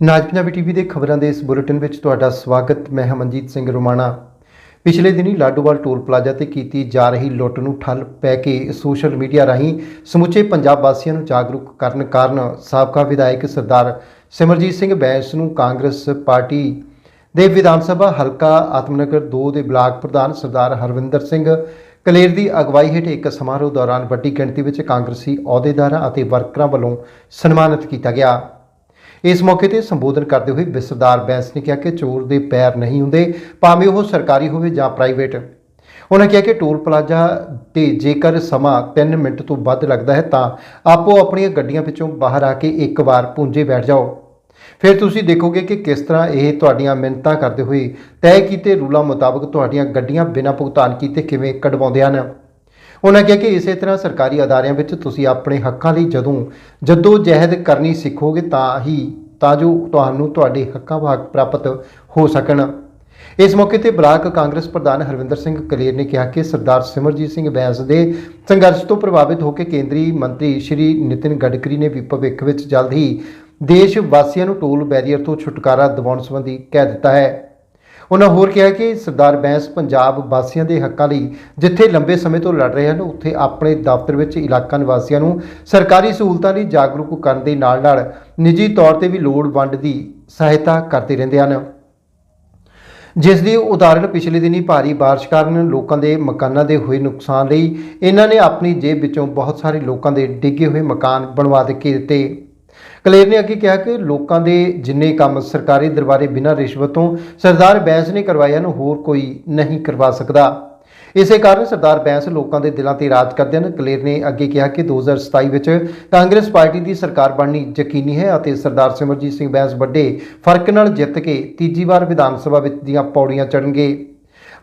ਨਾਜ Punjabi TV ਦੇ ਖਬਰਾਂ ਦੇ ਇਸ ਬੁਲੇਟਿਨ ਵਿੱਚ ਤੁਹਾਡਾ ਸਵਾਗਤ। ਮੈਂ ਹਮਨਜੀਤ ਸਿੰਘ ਰੋਮਾਣਾ। ਪਿਛਲੇ ਦਿਨੀ ਲਾਡੋਵਾਲ ਟੋਲ ਪਲਾਜ਼ਾ ਤੇ ਕੀਤੀ ਜਾ ਰਹੀ ਲੁੱਟ ਨੂੰ ਠੱਲ ਪੈ ਕੇ ਸੋਸ਼ਲ ਮੀਡੀਆ ਰਾਹੀਂ ਸਮੁੱਚੇ ਪੰਜਾਬ ਵਾਸੀਆਂ ਨੂੰ ਜਾਗਰੂਕ ਕਰਨ ਕਾਰਨ ਸਾਬਕਾ ਵਿਧਾਇਕ ਸਰਦਾਰ ਸਿਮਰਜੀਤ ਸਿੰਘ ਬੈਂਸ ਨੂੰ ਕਾਂਗਰਸ ਪਾਰਟੀ ਦੇ ਵਿਧਾਨ ਸਭਾ ਹਲਕਾ ਆਤਮਨਗਰ 2 ਦੇ ਬਲਾਕ ਪ੍ਰਧਾਨ ਸਰਦਾਰ ਹਰਵਿੰਦਰ ਸਿੰਘ ਕਲੇਰ ਦੀ ਅਗਵਾਈ ਹੇਠ ਇੱਕ ਸਮਾਰੋਹ ਦੌਰਾਨ ਵੱਡੀ ਗਿਣਤੀ ਵਿੱਚ ਕਾਂਗਰਸੀ ਅਹੁਦੇਦਾਰਾਂ ਅਤੇ ਵਰਕਰਾਂ ਵੱਲੋਂ ਸਨਮਾਨਿਤ ਕੀਤਾ ਗਿਆ। ਇਸ ਮੌਕੇ ਤੇ ਸੰਬੋਧਨ ਕਰਦੇ ਹੋਏ ਵਿਸਰਦਾਰ ਬੈਂਸ ਨੇ ਕਿਹਾ ਕਿ ਚੋਰ ਦੇ ਪੈਰ ਨਹੀਂ ਹੁੰਦੇ, ਭਾਵੇਂ ਉਹ ਸਰਕਾਰੀ ਹੋਵੇ ਜਾਂ ਪ੍ਰਾਈਵੇਟ। ਉਹਨਾਂ ਕਿਹਾ ਕਿ ਟੋਲ ਪਲਾਜ਼ਾ ਤੇ ਜੇਕਰ ਸਮਾਂ 3 ਮਿੰਟ ਤੋਂ ਵੱਧ ਲੱਗਦਾ ਹੈ ਤਾਂ ਆਪੋ ਆਪਣੀਆਂ ਗੱਡੀਆਂ ਵਿੱਚੋਂ ਬਾਹਰ ਆ ਕੇ ਇੱਕ ਵਾਰ ਪੁੰਜੇ ਬੈਠ ਜਾਓ। ਫਿਰ ਤੁਸੀਂ ਦੇਖੋਗੇ ਕਿ ਕਿਸ ਤਰ੍ਹਾਂ ਇਹ ਤੁਹਾਡੀਆਂ ਮਿੰਨਤਾਂ ਕਰਦੇ ਹੋਏ ਤੈਅ ਕੀਤੇ ਰੂਲਾਂ ਮੁਤਾਬਕ ਤੁਹਾਡੀਆਂ ਗੱਡੀਆਂ ਬਿਨਾਂ ਭੁਗਤਾਨ ਕੀਤੇ ਕਿਵੇਂ ਕਢਵਾਉਂਦੇ ਹਨ। ਉਹਨਾਂ ਕਿਹਾ ਕਿ ਇਸੇ ਤਰ੍ਹਾਂ ਸਰਕਾਰੀ ਅਦਾਰਿਆਂ ਵਿੱਚ ਤੁਸੀਂ ਆਪਣੇ ਹੱਕਾਂ ਲਈ ਜਦੋਂ ਜਦੋਂ ਜਹਿਦ ਕਰਨੀ ਸਿੱਖੋਗੇ ਤਾਂ ਹੀ, ਤਾਂ ਜੋ ਤੁਹਾਨੂੰ ਤੁਹਾਡੇ ਹੱਕਾਂ ਵਾਕ ਪ੍ਰਾਪਤ ਹੋ ਸਕਣ। ਇਸ ਮੌਕੇ ਤੇ ਬਲਾਕ ਕਾਂਗਰਸ ਪ੍ਰਧਾਨ ਹਰਵਿੰਦਰ ਸਿੰਘ ਕਲੇਰ ਨੇ ਕਿਹਾ ਕਿ ਸਰਦਾਰ ਸਿਮਰਜੀਤ ਸਿੰਘ ਬੈਂਸ ਦੇ ਸੰਘਰਸ਼ ਤੋਂ ਪ੍ਰਭਾਵਿਤ ਹੋ ਕੇ ਕੇਂਦਰੀ ਮੰਤਰੀ ਸ਼੍ਰੀ ਨਿਤਿਨ ਗਡਕਰੀ ਨੇ ਵੀ ਭਵਿੱਖ ਵਿੱਚ ਜਲਦ ਹੀ ਦੇਸ਼ ਵਾਸੀਆਂ ਨੂੰ ਟੋਲ ਬੈਰੀਅਰ ਤੋਂ ਛੁਟਕਾਰਾ ਦਿਵਾਉਣ ਸੰਬੰਧੀ ਕਹਿ ਦਿੱਤਾ ਹੈ। ਉਹਨਾਂ ਹੋਰ ਕਿਹਾ ਕਿ ਸਰਦਾਰ ਬੈਂਸ ਪੰਜਾਬ ਵਾਸੀਆਂ ਦੇ ਹੱਕਾਂ ਲਈ ਜਿੱਥੇ ਲੰਬੇ ਸਮੇਂ ਤੋਂ ਲੜ ਰਹੇ ਹਨ, ਉੱਥੇ ਆਪਣੇ ਦਫ਼ਤਰ ਵਿੱਚ ਇਲਾਕਾ ਨਿਵਾਸੀਆਂ ਨੂੰ ਸਰਕਾਰੀ ਸਹੂਲਤਾਂ ਲਈ ਜਾਗਰੂਕ ਕਰਨ ਦੇ ਨਾਲ-ਨਾਲ ਨਿੱਜੀ ਤੌਰ ਤੇ ਵੀ ਲੋੜ ਵੰਡ ਦੀ ਸਹਾਇਤਾ ਕਰਦੇ ਰਹਿੰਦੇ ਹਨ। ਜਿਸ ਦੀ ਉਦਾਹਰਣ ਪਿਛਲੇ ਦਿਨੀ ਭਾਰੀ ਬਾਰਿਸ਼ ਕਾਰਨ ਲੋਕਾਂ ਦੇ ਮਕਾਨਾਂ ਦੇ ਹੋਏ ਨੁਕਸਾਨ ਲਈ ਇਹਨਾਂ ਨੇ ਆਪਣੀ ਜੇਬ ਵਿੱਚੋਂ ਬਹੁਤ ਸਾਰੇ ਲੋਕਾਂ ਦੇ ਡਿੱਗੇ ਹੋਏ ਮਕਾਨ ਬਣਵਾ ਦੇ ਕੇ ਦਿੱਤੇ। ਕਲੇਰ ਨੇ ਅੱਗੇ ਕਿਹਾ ਕਿ ਲੋਕਾਂ ਦੇ ਜਿੰਨੇ ਕੰਮ ਸਰਕਾਰੀ ਦਰਬਾਰੇ ਬਿਨਾਂ ਰਿਸ਼ਵਤ ਤੋਂ ਸਰਦਾਰ ਬੈਂਸ ਨੇ ਕਰਵਾਏ ਹਨ, ਹੋਰ ਕੋਈ ਨਹੀਂ ਕਰਵਾ ਸਕਦਾ। ਇਸੇ ਕਾਰਨ ਸਰਦਾਰ ਬੈਂਸ ਲੋਕਾਂ ਦੇ ਦਿਲਾਂ ਤੇ ਰਾਜ ਕਰਦੇ ਹਨ। ਕਲੇਰ ਨੇ ਅੱਗੇ ਕਿਹਾ ਕਿ 2027 ਵਿੱਚ ਕਾਂਗਰਸ ਪਾਰਟੀ ਦੀ ਸਰਕਾਰ ਬਣਨੀ ਯਕੀਨੀ ਹੈ ਅਤੇ ਸਰਦਾਰ ਸਿਮਰਜੀਤ ਸਿੰਘ ਬੈਂਸ ਵੱਡੇ ਫ਼ਰਕ ਨਾਲ ਜਿੱਤ ਕੇ ਤੀਜੀ ਵਾਰ ਵਿਧਾਨ ਸਭਾ ਵਿੱਚ ਦੀਆਂ ਪੌੜੀਆਂ ਚੜ੍ਹਨਗੇ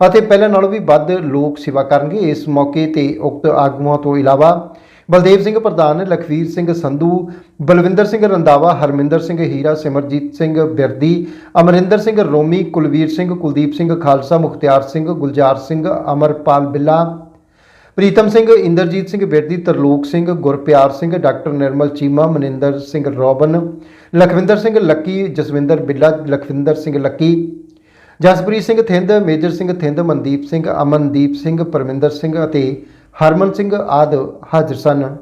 ਅਤੇ ਪਹਿਲਾਂ ਨਾਲੋਂ ਵੀ ਵੱਧ ਲੋਕ ਸੇਵਾ ਕਰਨਗੇ। ਇਸ ਮੌਕੇ ਤੇ ਉਕਤ ਆਗੂਆਂ ਤੋਂ ਇਲਾਵਾ ਬਲਦੇਵ ਸਿੰਘ ਪ੍ਰਧਾਨ ਲਖਵੀਰ ਸਿੰਘ ਸੰਧੂ, ਬਲਵਿੰਦਰ ਸਿੰਘ ਰੰਦਾਵਾ ਹਰਮਿੰਦਰ ਸਿੰਘ ਹੀਰਾ, Simarjeet Singh Birdi, Amarinder Singh Romi, Kulvir Singh, Kuldeep Singh Khalsa, Mukhtiar Singh, Gulzar Singh, Amarpal Billa, Pritam Singh, Inderjit Singh Birdi, Tarlok Singh, Gurpiar Singh, doctor Nirmal Cheema, Maninder Singh Robin, Lakhwinder Singh Lucky, Jaswinder Billa, Lakhwinder Singh Lucky, Jaspreet Singh Thind, major Singh Thind, Mandeep Singh, Amandeep Singh, Parminder Singh ਅਤੇ ਹਰਮਨ ਸਿੰਘ ਆਦਿ ਹਾਜ਼ਰ ਸਨ।